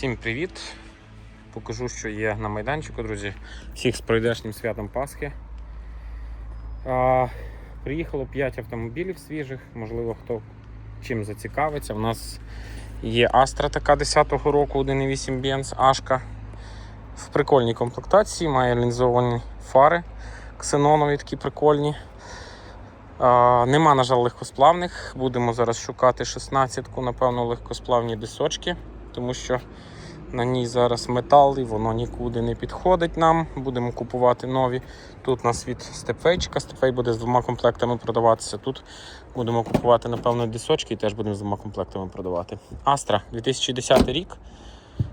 Всім привіт! Покажу, що є на майданчику, друзі. Всіх з пройдешнім святом Пасхи. А, приїхало 5 автомобілів свіжих, можливо, хто чим зацікавиться. У нас є Astra така 10-го року, 1.8 Benz, Ашка. В прикольній комплектації, має лінзовані фари ксенонові, такі прикольні. А, нема, на жаль, легкосплавних. Будемо зараз шукати 16-ку, напевно, легкосплавні дисочки, тому що на ній зараз метал і воно нікуди не підходить нам. Будемо купувати нові. Тут у нас від степфейчика. Степфей буде з двома комплектами продаватися. Тут будемо купувати, напевно, дисочки і теж будемо з двома комплектами продавати. Астра 2010 рік.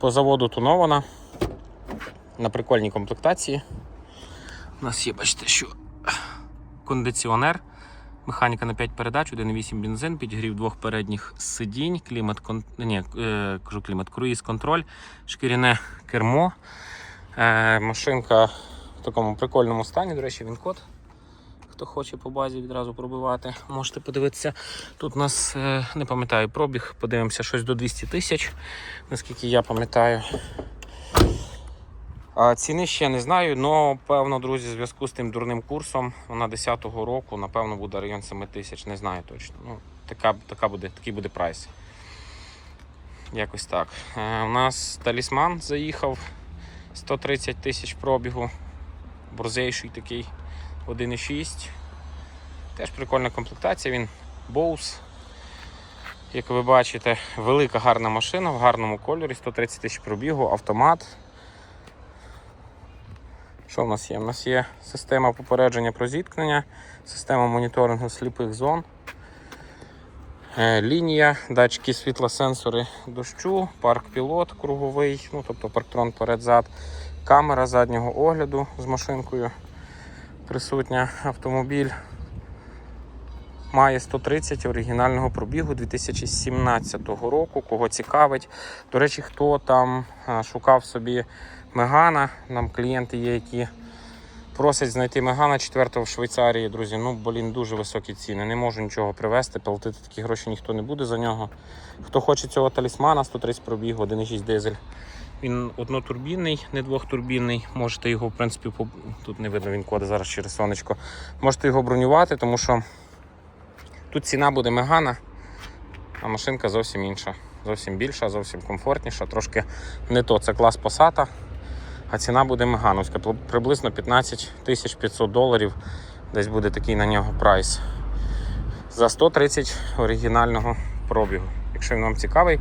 По заводу тонована. На прикольній комплектації. У нас є, бачите, що кондиціонер. Механіка на 5 передач, 1.8 бензин, підігрів двох передніх сидінь, клімат. Ні, е, кажу клімат, круїз контроль, шкіряне кермо. Е, машинка в такому прикольному стані. До речі, він код. Хто хоче по базі відразу пробивати, можете подивитися. Тут у нас е, не пам'ятаю пробіг, подивимося щось до 200 тисяч, наскільки я пам'ятаю. Ціни ще не знаю, але певно, друзі, в зв'язку з тим дурним курсом вона 10-го року, напевно, буде район 7 тисяч, не знаю точно. Ну, така, така буде, такий буде прайс. Якось так. Е, у нас талісман заїхав 130 тисяч пробігу. Борзейший такий 1,6. Теж прикольна комплектація, він Bose. Як ви бачите, велика гарна машина в гарному кольорі, 130 тисяч пробігу, автомат. Що в нас є? У нас є система попередження про зіткнення, система моніторингу сліпих зон, е, лінія, датчики світлосенсори дощу, парк пілот круговий, ну тобто парктрон перед-зад, камера заднього огляду з машинкою присутня. Автомобіль має 130 оригінального пробігу 2017 року. Кого цікавить. До речі, хто там е, шукав собі Мегана. Нам клієнти є, які просять знайти Мегана 4 в Швейцарії, друзі. Ну, блін, дуже високі ціни. Не можу нічого привезти, платити такі гроші ніхто не буде за нього. Хто хоче цього талісмана, 130 пробігу, 1,6 дизель. Він однотурбінний, не двохтурбінний. Можете його, в принципі, по... тут не видно він коди зараз через сонечко. Можете його бронювати, тому що тут ціна буде Мегана, а машинка зовсім інша. Зовсім більша, зовсім комфортніша, трошки не то. Це клас Passat, а ціна буде мегановська, приблизно 15 тисяч 500 доларів. Десь буде такий на нього прайс. За 130 оригінального пробігу. Якщо він вам цікавий,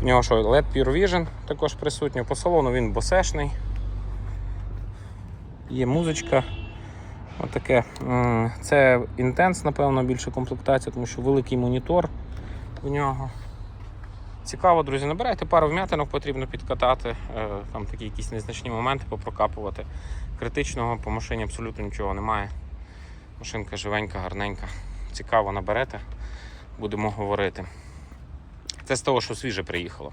в нього що LED Pure Vision також присутній. По салону він босешний. Є музичка. Отаке. Це Intense, напевно, більше комплектація, тому що великий монітор в нього. Цікаво, друзі, набирайте пару вм'ятинок, потрібно підкатати, е, там такі якісь незначні моменти попрокапувати. Критичного по машині абсолютно нічого немає. Машинка живенька, гарненька. Цікаво наберете, будемо говорити. Це з того, що свіже приїхало.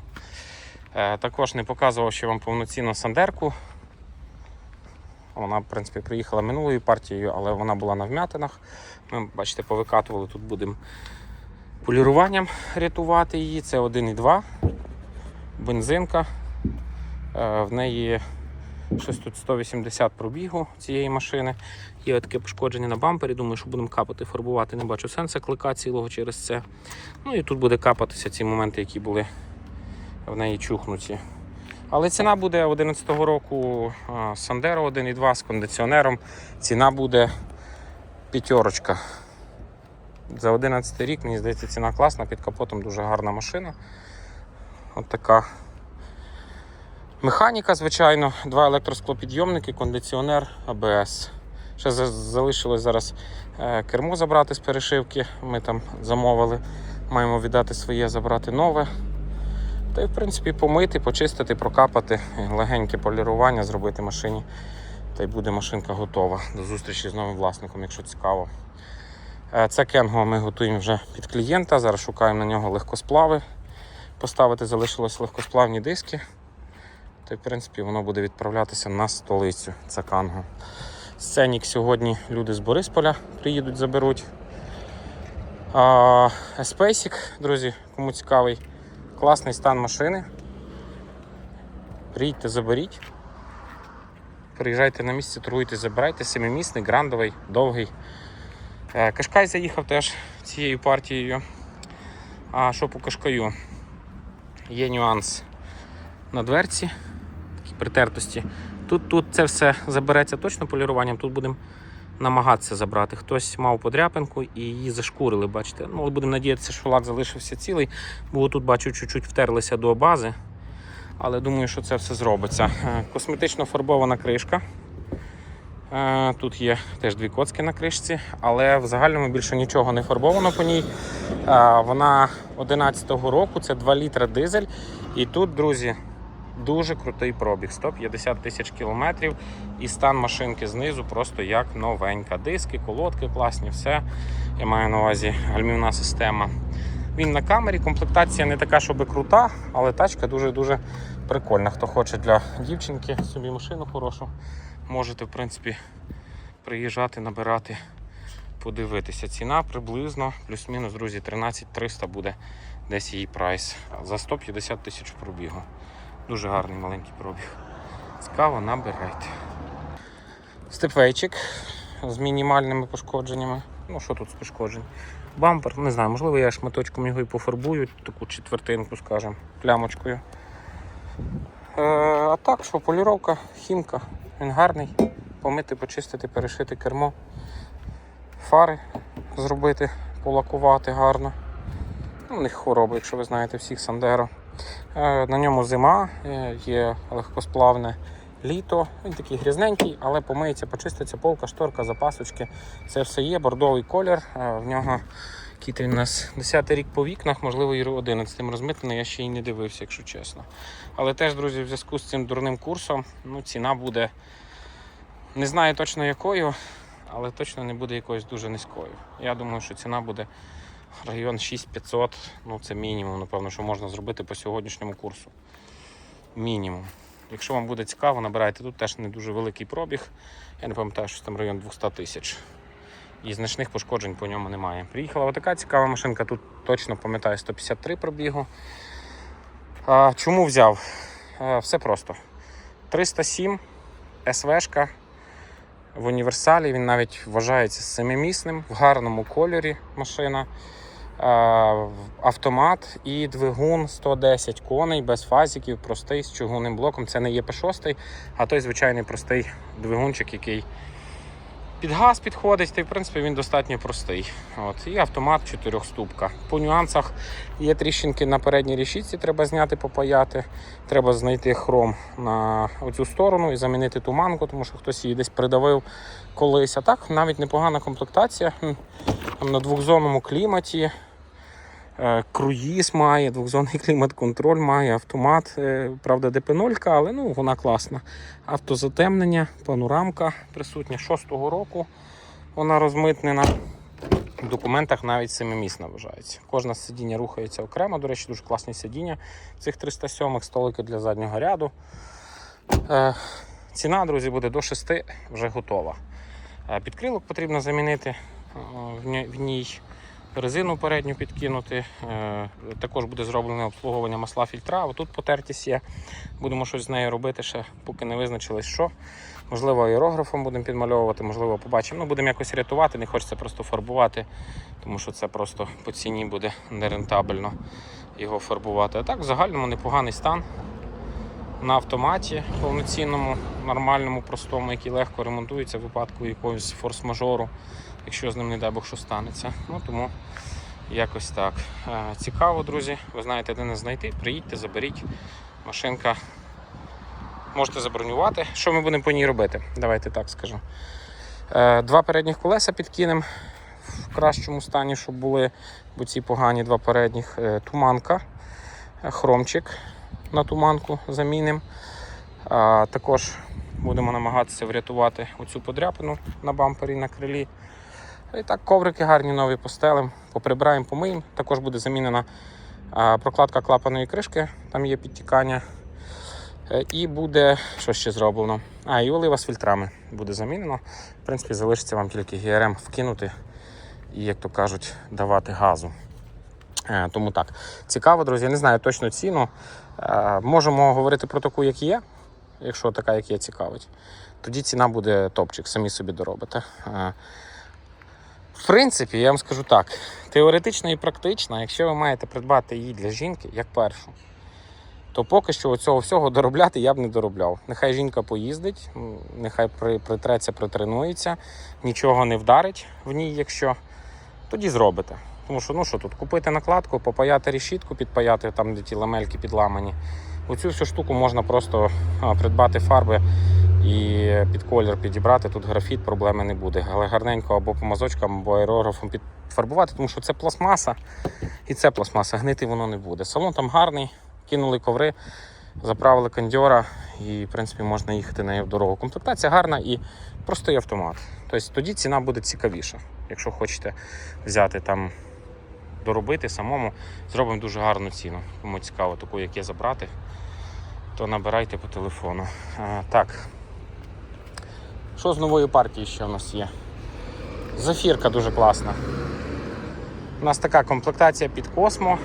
Е, Також не показував ще вам повноцінну сандерку. Вона, в принципі, приїхала минулою партією, але вона була на вм'ятинах. Ми, бачите, повикатували, тут будемо поліруванням рятувати її. Це 1,2 бензинка. Е, В неї щось тут 180 пробігу цієї машини. Є таке пошкодження на бампері. Думаю, що будемо капати, фарбувати. Не бачу сенсу клика цілого через це. Ну і тут буде капатися ці моменти, які були в неї чухнуті. Але ціна буде 11-го року а, Сандеро 1,2 з кондиціонером. Ціна буде п'ятерочка. За 11 рік, мені здається, ціна класна, під капотом дуже гарна машина. От така механіка, звичайно, два електросклопідйомники, кондиціонер, АБС. Ще залишилось зараз е, кермо забрати з перешивки. Ми там замовили. Маємо віддати своє, забрати нове. Та й в принципі помити, почистити, прокапати, легеньке полірування зробити машині. Та й буде машинка готова до зустрічі з новим власником, якщо цікаво. Е, Це Кенго ми готуємо вже під клієнта. Зараз шукаємо на нього легкосплави. Поставити залишилось легкосплавні диски. Й в принципі воно буде відправлятися на столицю. Це Канго. Сценік сьогодні люди з Борисполя приїдуть, заберуть. А, Еспейсік, друзі, кому цікавий, класний стан машини. Приїдьте, заберіть. Приїжджайте на місце, торгуйте, забирайте. Семимісний, грандовий, довгий. Е, Кашкай заїхав теж цією партією. А що по кашкаю? Є нюанс на дверці, такі притертості. Тут, тут це все забереться точно поліруванням, тут будемо намагатися забрати. Хтось мав подряпинку і її зашкурили, бачите. Ну, будемо надіятися, що лак залишився цілий, бо тут бачу, чуть-чуть втерлися до бази. Але думаю, що це все зробиться. Е, Косметично фарбована кришка. Тут є теж дві коцки на кришці, але в загальному більше нічого не фарбовано по ній. Вона 11-го року, це 2 літра дизель. І тут, друзі, дуже крутий пробіг 150 тисяч кілометрів. І стан машинки знизу просто як новенька. Диски, колодки класні, все. Я маю на увазі гальмівна система. Він на камері, комплектація не така, щоб крута, але тачка дуже-дуже прикольна. Хто хоче для дівчинки собі машину хорошу, можете, в принципі, приїжджати, набирати, подивитися. Ціна приблизно, плюс-мінус, друзі, 13 300 буде десь її прайс. За 150 тисяч пробігу. Дуже гарний маленький пробіг. Цікаво, набирайте. Степвейчик з мінімальними пошкодженнями. Ну, що тут з пошкоджень? Бампер, не знаю, можливо, я шматочком його і пофарбую, таку четвертинку, скажімо, плямочкою. Е, а так, що поліровка, хімка, він гарний. Помити, почистити, перешити кермо, фари зробити, полакувати гарно. Ну, У них хвороби, якщо ви знаєте, всіх Сандеро. Е, на ньому зима, е, є легкосплавне літо. Він такий грязненький, але помиється, почиститься полка, шторка, запасочки. Це все є, бордовий колір. Е, В нього він у нас 10-й рік по вікнах, можливо, і 11 розмитнений, я ще й не дивився, якщо чесно. Але теж, друзі, в зв'язку з цим дурним курсом ну, ціна буде. Не знаю точно якою, але точно не буде якоюсь дуже низькою. Я думаю, що ціна буде район 6500, ну це мінімум, напевно, що можна зробити по сьогоднішньому курсу. Мінімум. Якщо вам буде цікаво, набирайте тут теж не дуже великий пробіг. Я не пам'ятаю, що там район 200 тисяч. І значних пошкоджень по ньому немає. Приїхала така цікава машинка, тут точно пам'ятаю 153 пробігу. А, чому взяв? А, все просто. 307 СВшка в універсалі. Він навіть вважається семимісним, в гарному кольорі машина. Автомат і двигун 110 коней без фазиків, простий з чугунним блоком. Це не є П6, а той звичайний простий двигунчик, який під газ підходить, та в принципі він достатньо простий. От. І автомат 4 ступка. По нюансах є тріщинки на передній рішітці, треба зняти, попаяти. Треба знайти хром на оцю сторону і замінити туманку, тому що хтось її десь придавив колись. А так навіть непогана комплектація. Там на двохзонному кліматі. Е, Круїз має, двохзонний клімат-контроль має, автомат, е, правда, ДП-0, але ну, вона класна. Автозатемнення, панорамка присутня 6-го року. Вона розмитнена. В документах навіть семимісна вважається. Кожне сидіння рухається окремо. До речі, дуже класні сидіння цих 307 столики для заднього ряду. Е, ціна, друзі, буде до 6 вже готова. Підкрилок потрібно замінити в ній- резину передню підкинути. Е, Також буде зроблене обслуговування масла фільтра. Отут потертість є. Будемо щось з нею робити ще, поки не визначились, що. Можливо, аерографом будемо підмальовувати, можливо, побачимо. Ну, будемо якось рятувати, не хочеться просто фарбувати, тому що це просто по ціні буде нерентабельно його фарбувати. А так, в загальному непоганий стан. На автоматі повноцінному, нормальному, простому, який легко ремонтується в випадку якогось форс-мажору, якщо з ним, не дай Бог, що станеться. Ну тому якось так. Е, Цікаво, друзі. Ви знаєте, де нас знайти. Приїдьте, заберіть. Машинка можете забронювати. Що ми будемо по ній робити? Давайте так скажу. Е, Два передніх колеса підкинемо в кращому стані, щоб були, бо ці погані два передніх. Е, Туманка, хромчик на туманку замінимо. Також будемо намагатися врятувати оцю подряпину на бампері на крилі. І так, коврики гарні нові постелим, поприбираємо, помиємо. Також буде замінена прокладка клапаної кришки, там є підтікання. Е, І буде що ще зроблено? А, і олива з фільтрами буде замінено. В принципі, залишиться вам тільки ГРМ вкинути і, як то кажуть, давати газу. Е, Тому так. Цікаво, друзі. Я не знаю точно ціну. Е, Можемо говорити про таку, як є, якщо така, як є, цікавить. Тоді ціна буде топчик, самі собі доробите. В принципі, я вам скажу так: теоретично і практично, якщо ви маєте придбати її для жінки як першу, то поки що цього всього доробляти я б не доробляв. Нехай жінка поїздить, нехай притреться, притренується, нічого не вдарить в ній, якщо тоді зробите. Тому що ну що тут, купити накладку, попаяти решітку, підпаяти там, де ті ламельки підламані. Оцю всю штуку можна просто придбати фарби і під колір підібрати. Тут графіт, проблеми не буде. Але гарненько або помазочком, або аерографом підфарбувати, тому що це пластмаса і це пластмаса, гнити воно не буде. Салон там гарний, кинули коври, заправили кондьора і, в принципі, можна їхати нею в дорогу. Комплектація гарна і простий автомат. Тобто тоді ціна буде цікавіша. Якщо хочете взяти там, доробити самому, зробимо дуже гарну ціну. Кому цікаво таку, як є забрати, то набирайте по телефону. А, так. Що з нової партії ще у нас є? Зафірка дуже класна. У нас така комплектація під космо.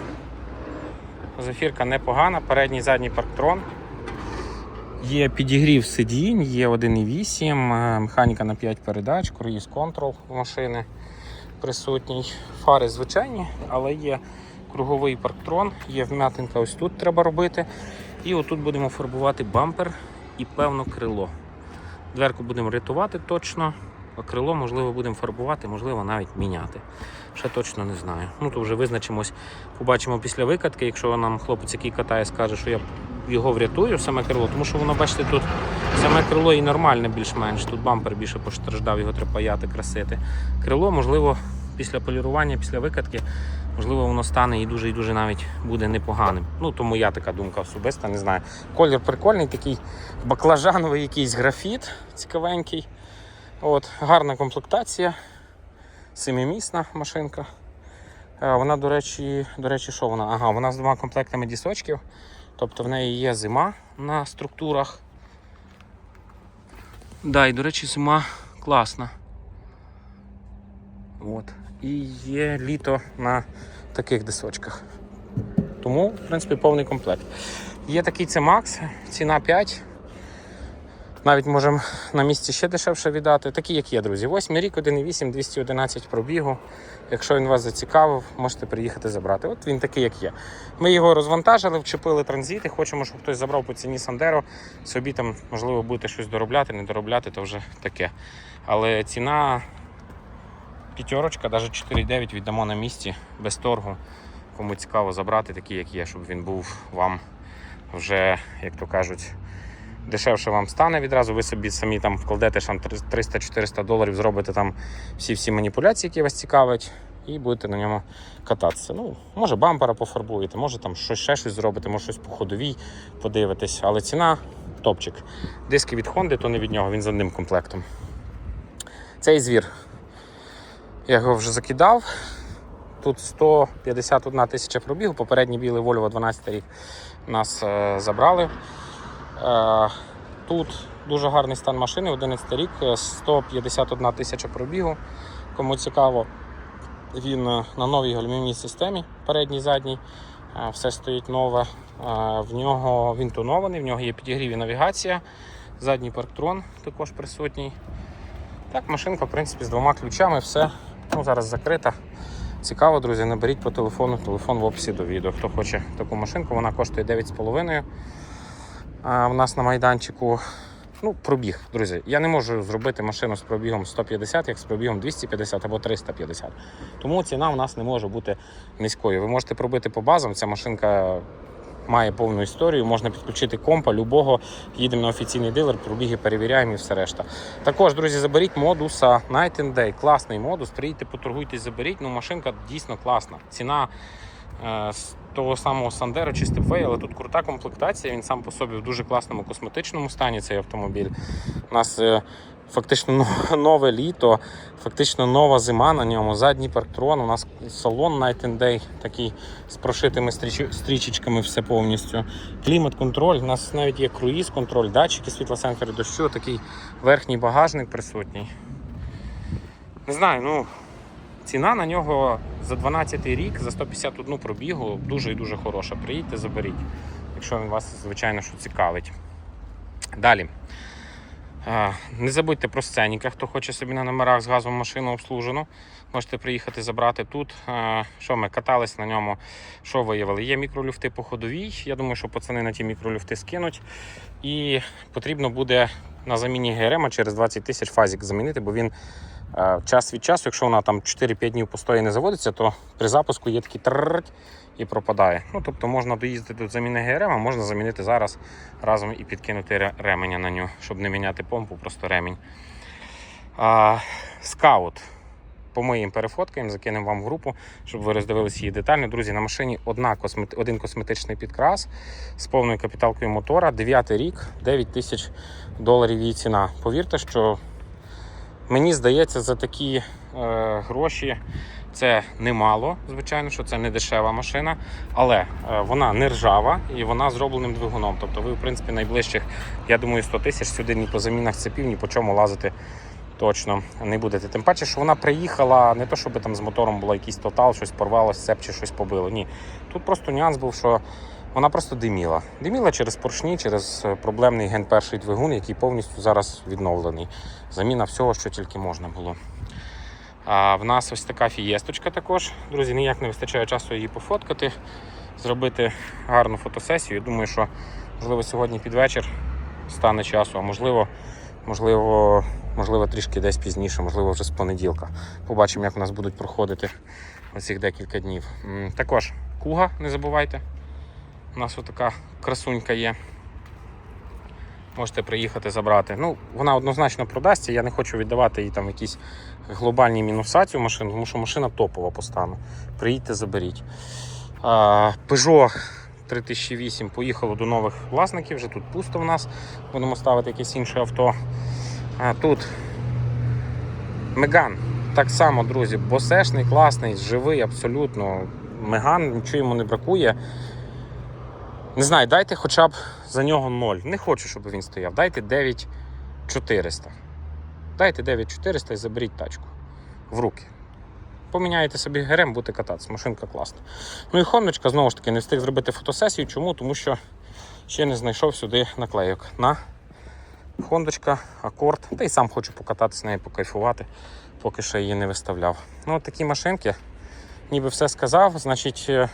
Зафірка непогана, передній задній парктрон. Є підігрів сидінь, є 1,8, е, механіка на 5 передач, круїз контрол машини присутній. Фари звичайні, але є круговий парктрон, є вм'ятинка ось тут треба робити. І отут будемо фарбувати бампер і певно крило. Дверку будемо рятувати точно, а крило, можливо, будемо фарбувати, можливо, навіть міняти. Ще точно не знаю. Ну то вже визначимось, побачимо після викатки, якщо нам хлопець, який катає, скаже, що я його врятую, саме крило, тому що воно, бачите, тут саме крило і нормальне більш-менш. Тут бампер більше постраждав, його треба паяти, красити. Крило, можливо, після полірування, після викатки, можливо, воно стане і дуже і дуже навіть буде непоганим. Ну, то моя така думка особиста, не знаю. Колір прикольний, такий баклажановий якийсь графіт цікавенький. От, гарна комплектація, семимісна машинка. Е, Вона, до речі, до речі, що вона? Ага, вона з двома комплектами дісочків. Тобто в неї є зима на структурах. Да, і, до речі, зима класна. От. І є літо на таких дисочках. Тому, в принципі, повний комплект. Є такий це Макс, ціна 5. Навіть можемо на місці ще дешевше віддати. Такі, як є, друзі. 8 рік, 1,8, 211 пробігу. Якщо він вас зацікавив, можете приїхати забрати. От він такий, як є. Ми його розвантажили, вчепили транзит і хочемо, щоб хтось забрав по ціні Сандеро. Собі там, можливо, будете щось доробляти, не доробляти, то вже таке. Але ціна п'ятерочка, навіть 4,9 віддамо на місці без торгу. Кому цікаво забрати, такий, як є, щоб він був вам вже, як то кажуть, дешевше вам стане відразу. Ви собі самі там вкладете там 300-400 доларів, зробите там всі-всі маніпуляції, які вас цікавлять, і будете на ньому кататися. Ну, може бампера пофарбуєте, може там щось ще щось зробите, може щось по ходовій подивитесь, але ціна топчик. Диски від Honda, то не від нього, він з одним комплектом. Цей звір. Я його вже закидав. Тут 151 тисяча пробігу, попередній білий Volvo 12 рік нас е, забрали. Е, тут дуже гарний стан машини, 11 рік, е, 151 тисяча пробігу. Кому цікаво, він е, на новій гальмівній системі, передній, задній. Е, Все стоїть нове. Е, В нього він тонований, в нього є підігрів і навігація. Задній парктрон також присутній. Так, машинка, в принципі, з двома ключами, все. Ну, зараз закрита. Цікаво, друзі, наберіть по телефону, телефон в описі до відео. Хто хоче таку машинку, вона коштує 9,5 а в нас на майданчику. Ну, пробіг, друзі. Я не можу зробити машину з пробігом 150, як з пробігом 250 або 350. Тому ціна в нас не може бути низькою. Ви можете пробити по базам. Ця машинка має повну історію. Можна підключити компа любого. Їдемо на офіційний дилер, пробіги перевіряємо і все решта. Також, друзі, заберіть модуса Night and Day. Класний модус. Приїдьте, поторгуйтесь, заберіть. Ну, машинка дійсно класна. Ціна е, з того самого Сандеро чи Степфей, але тут крута комплектація. Він сам по собі в дуже класному косметичному стані. Цей автомобіль. У нас е, фактично нове літо, фактично нова зима на ньому. Задній парктрон. У нас салон Night and Day такий з прошитими стріч- стрічечками, все повністю. Клімат-контроль. У нас навіть є круїз-контроль, датчики світлосенсори дощу, такий верхній багажник присутній. Не знаю, ну. Ціна на нього за 12 рік, за 151 пробігу дуже і дуже хороша. Приїдьте, заберіть. якщо він вас, звичайно, що цікавить. Далі. Не забудьте про сценіка, хто хоче собі на номерах з газом машину обслужену. Можете приїхати забрати тут. Що ми катались на ньому, що виявили? Є мікролюфти по ходовій. Я думаю, що пацани на ті мікролюфти скинуть. І потрібно буде на заміні ГРМ через 20 тисяч фазік замінити, бо він час від часу, якщо вона там 4-5 днів постої не заводиться, то при запуску є такий тррррть і пропадає. Тобто можна доїздити до заміни ГРМ, а можна замінити зараз разом і підкинути ре- ременя на нього, щоб не міняти помпу, просто ремінь. Скаут. Помиємо, перефоткаємо, закинемо вам в групу, щоб ви роздивилися її детально. Друзі, на машині одна космет... один косметичний підкрас з повною капіталкою мотора. 9 рік, 9 тисяч доларів її ціна. Повірте, що мені здається, за такі е, гроші це немало. Звичайно, що це не дешева машина, але е, вона не ржава і вона з робленим двигуном. Тобто ви, в принципі, найближчих, я думаю, 100 тисяч сюди ні по замінах цепів, ні по чому лазити точно не будете. Тим паче, що вона приїхала не то, щоб там з мотором було якийсь тотал, щось порвалося, цеп чи щось побило. Ні. Тут просто нюанс був, що вона просто диміла. Диміла через поршні, через е, проблемний ген перший двигун, який повністю зараз відновлений. Заміна всього, що тільки можна було. А в нас ось така фієсточка також. Друзі, ніяк не вистачає часу її пофоткати, зробити гарну фотосесію. Думаю, що можливо сьогодні під вечір стане часу, а можливо, можливо, можливо, трішки десь пізніше, можливо, вже з понеділка. Побачимо, як у нас будуть проходити оцих декілька днів. Також куга, не забувайте. У нас отака красунька є. Можете приїхати забрати. Ну, вона однозначно продасться. Я не хочу віддавати їй там якісь глобальні мінуса цю машину, тому що машина топова по стану. Приїдьте, заберіть. Peugeot 3008 поїхало до нових власників, вже тут пусто в нас. Будемо ставити якесь інше авто. Тут Меган. Так само, друзі, босешний, класний, живий, абсолютно. Меган, нічого йому не бракує. Не знаю, дайте хоча б за нього 0. Не хочу, щоб він стояв. Дайте 9400. Дайте 9400 і заберіть тачку в руки. Поміняєте собі ГРМ, будете кататися. Машинка класна. Ну і Хондочка, знову ж таки, не встиг зробити фотосесію. Чому? Тому що ще не знайшов сюди наклейок на Хондочка, акорд. Та й сам хочу покататися нею, покайфувати, поки що її не виставляв. Ну, от такі машинки. Ніби все сказав. Значить, е,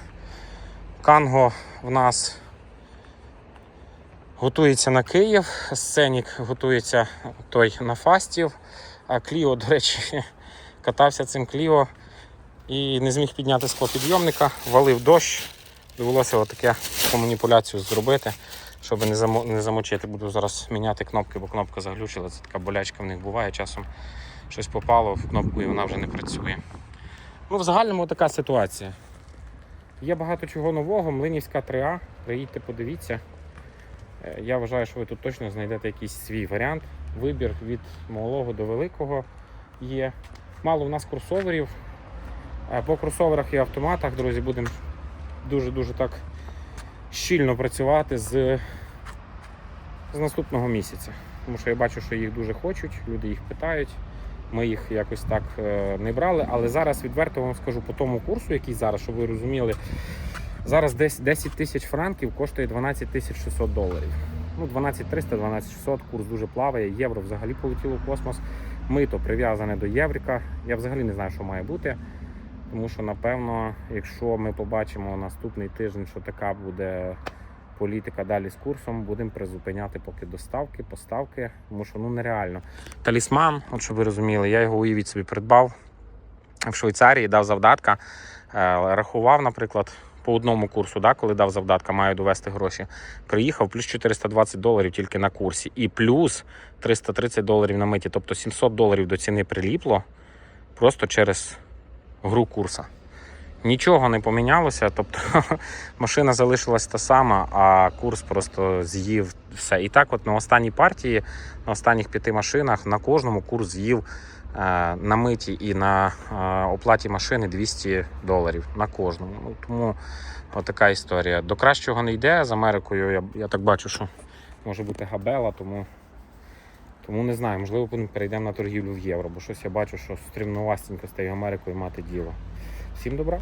Канго в нас готується на Київ, сценік готується той на Фастів, а Кліо, до речі, катався цим Кліо і не зміг підняти склопідйомника, валив дощ. Довелося отаке таку маніпуляцію зробити, щоб не, замо- не замочити. Буду зараз міняти кнопки, бо кнопка заглючила. Це така болячка в них буває. Часом щось попало в кнопку і вона вже не працює. Ну, в загальному така ситуація. Є багато чого нового. Млинівська 3А. Приїдьте, подивіться. Е, Я вважаю, що ви тут точно знайдете якийсь свій варіант. Вибір від малого до великого є. Мало у нас кросоверів. Е, По кросоверах і автоматах, друзі, будемо дуже-дуже так щільно працювати з, з наступного місяця. Тому що я бачу, що їх дуже хочуть, люди їх питають. Ми їх якось так е, не брали. Але зараз відверто вам скажу по тому курсу, який зараз, щоб ви розуміли, зараз десь 10 тисяч франків коштує 12 тисяч 600 доларів. Ну, 12 300, 12 600, курс дуже плаває, євро взагалі полетіло в космос. Мито прив'язане до єврика. Я взагалі не знаю, що має бути. Тому що, напевно, якщо ми побачимо наступний тиждень, що така буде політика далі з курсом, будемо призупиняти поки доставки, поставки, тому що ну нереально. Талісман, от щоб ви розуміли, я його уявіть собі придбав в Швейцарії, дав завдатка, е, рахував, наприклад, по одному курсу, да, коли дав завдатка, маю довести гроші. Приїхав плюс 420 доларів тільки на курсі, і плюс 330 доларів на миті, тобто 700 доларів до ціни приліпло просто через гру курса. Нічого не помінялося, тобто машина залишилась та сама, а курс просто з'їв все. І так, от на останній партії, на останніх п'яти машинах, на кожному курс з'їв на миті і на е, оплаті машини 200 доларів на кожному. Ну, тому така історія. До кращого не йде з Америкою. Я, я так бачу, що може бути габела, тому, тому не знаю, можливо, перейдемо на торгівлю в євро, бо щось я бачу, що стрімновастенько з Америкою мати діло. Всім добра!